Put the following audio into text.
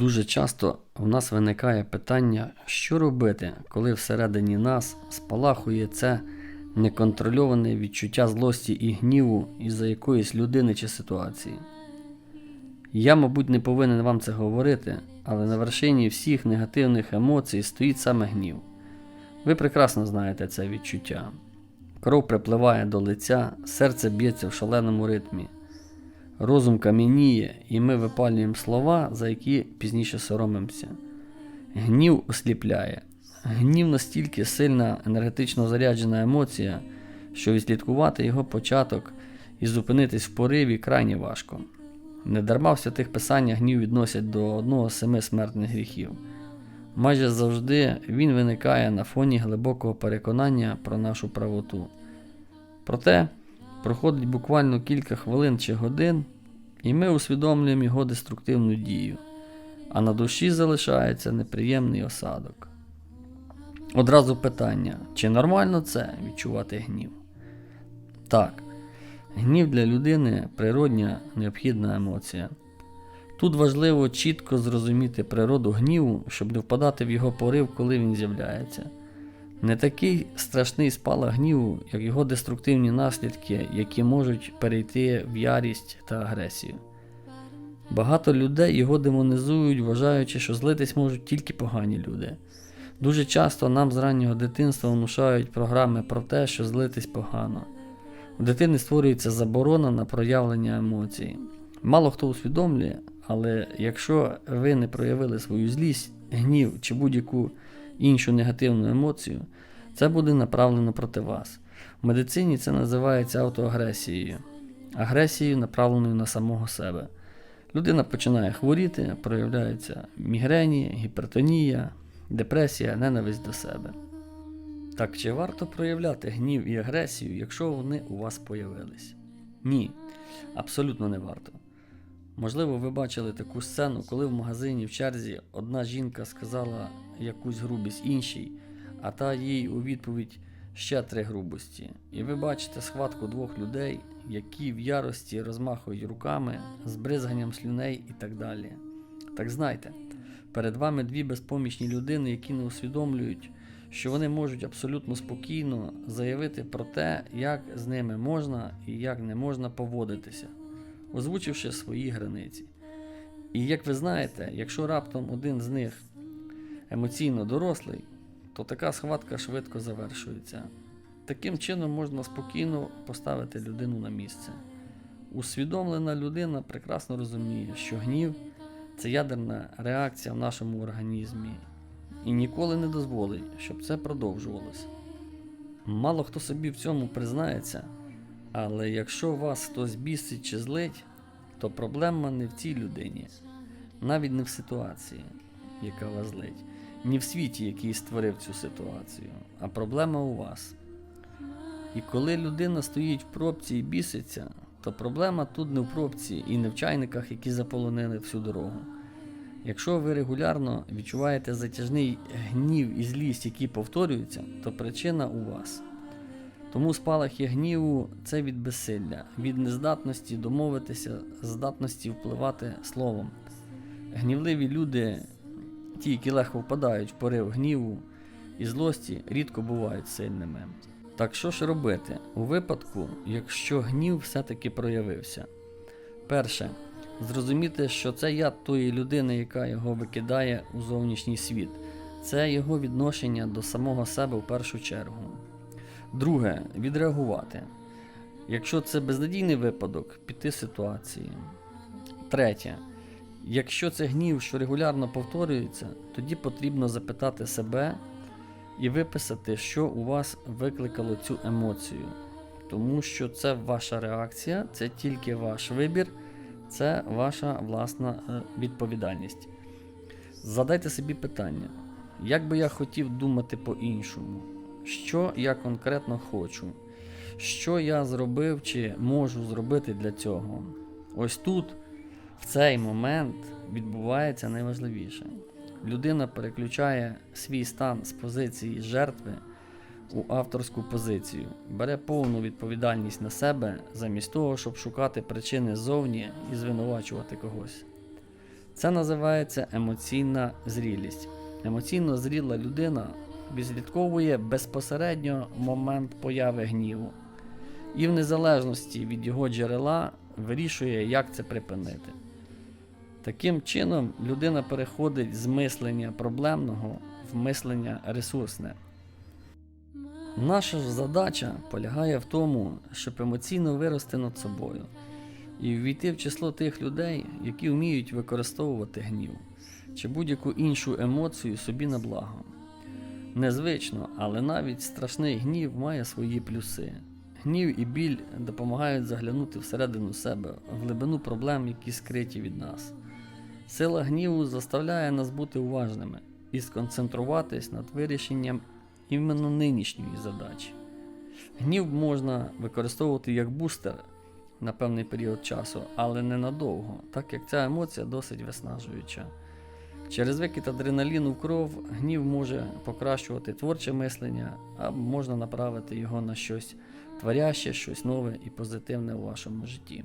Дуже часто в нас виникає питання, що робити, коли всередині нас спалахує це неконтрольоване відчуття злості і гніву із-за якоїсь людини чи ситуації. Я, мабуть, не повинен вам це говорити, але на вершині всіх негативних емоцій стоїть саме гнів. Ви прекрасно знаєте це відчуття. Кров припливає до лиця, серце б'ється в шаленому ритмі. Розум кам'яніє, і ми випалюємо слова, за які пізніше соромимося. Гнів осліпляє. Гнів настільки сильна енергетично заряджена емоція, що відслідкувати його початок і зупинитись в пориві крайні важко. Недарма в святих писаннях гнів відносять до одного з семи смертних гріхів. Майже завжди він виникає на фоні глибокого переконання про нашу правоту. Проте проходить буквально кілька хвилин чи годин, і ми усвідомлюємо його деструктивну дію, а на душі залишається неприємний осадок. Одразу питання: чи нормально це відчувати гнів? Так, гнів для людини природня необхідна емоція. Тут важливо чітко зрозуміти природу гніву, щоб не впадати в його порив, коли він з'являється. Не такий страшний спалах гніву, як його деструктивні наслідки, які можуть перейти в ярість та агресію. Багато людей його демонізують, вважаючи, що злитись можуть тільки погані люди. Дуже часто нам з раннього дитинства внушають програми про те, що злитись погано. У дитини створюється заборона на проявлення емоцій. Мало хто усвідомлює, але якщо ви не проявили свою злість, гнів чи будь-яку іншу негативну емоцію, це буде направлено проти вас. В медицині це називається автоагресією, агресією, направленою на самого себе. Людина починає хворіти, проявляються мігрені, гіпертонія, депресія, ненависть до себе. Так чи варто проявляти гнів і агресію, якщо вони у вас появились? Ні, абсолютно не варто. Можливо, ви бачили таку сцену, коли в магазині в черзі одна жінка сказала якусь грубість іншій, а та їй у відповідь ще три грубості. І ви бачите схватку двох людей, які в ярості розмахують руками з бризганням слюней і так далі. Так знайте, перед вами дві безпомічні людини, які не усвідомлюють, що вони можуть абсолютно спокійно заявити про те, як з ними можна і як не можна поводитися, озвучивши свої границі. І як ви знаєте, якщо раптом один з них емоційно дорослий, то така схватка швидко завершується. Таким чином можна спокійно поставити людину на місце. Усвідомлена людина прекрасно розуміє, що гнів це ядерна реакція в нашому організмі і ніколи не дозволить, щоб це продовжувалося. Мало хто собі в цьому признається, але якщо вас хтось бісить чи злить, то проблема не в цій людині, навіть не в ситуації, яка вас злить, ні в світі, який створив цю ситуацію, а проблема у вас. І коли людина стоїть в пробці і біситься, то проблема тут не в пробці і не в чайниках, які заполонили всю дорогу. Якщо ви регулярно відчуваєте затяжний гнів і злість, які повторюються, то причина у вас. Тому спалахи гніву це від безсилля, від нездатності домовитися, здатності впливати словом. Гнівливі люди, ті, які легко впадають в порив гніву і злості, рідко бувають сильними. Так що ж робити у випадку, якщо гнів все-таки проявився? Перше, зрозуміти, що це яд тої людини, яка його викидає у зовнішній світ, це його відношення до самого себе в першу чергу. Друге, відреагувати. Якщо це безнадійний випадок, піти з ситуації. Третє. Якщо це гнів, що регулярно повторюється, тоді потрібно запитати себе і виписати, що у вас викликало цю емоцію. Тому що це ваша реакція, це тільки ваш вибір, це ваша власна е, відповідальність. Задайте собі питання, як би я хотів думати по-іншому, що я конкретно хочу, що я зробив чи можу зробити для цього. Ось тут, в цей момент, відбувається найважливіше. Людина переключає свій стан з позиції жертви у авторську позицію, бере повну відповідальність на себе, замість того, щоб шукати причини ззовні і звинувачувати когось. Це називається емоційна зрілість. Емоційно зріла людина відслідковує безпосередньо момент появи гніву і в незалежності від його джерела вирішує, як це припинити. Таким чином, людина переходить з мислення проблемного в мислення ресурсне. Наша ж задача полягає в тому, щоб емоційно вирости над собою і ввійти в число тих людей, які вміють використовувати гнів чи будь-яку іншу емоцію собі на благо. Незвично, але навіть страшний гнів має свої плюси. Гнів і біль допомагають заглянути всередину себе, в глибину проблем, які скриті від нас. Сила гніву заставляє нас бути уважними і сконцентруватись над вирішенням іменно нинішньої задачі. Гнів можна використовувати як бустер на певний період часу, але не надовго, так як ця емоція досить виснажуюча. Через викид адреналіну в кров гнів може покращувати творче мислення, або можна направити його на щось творяще, щось нове і позитивне у вашому житті.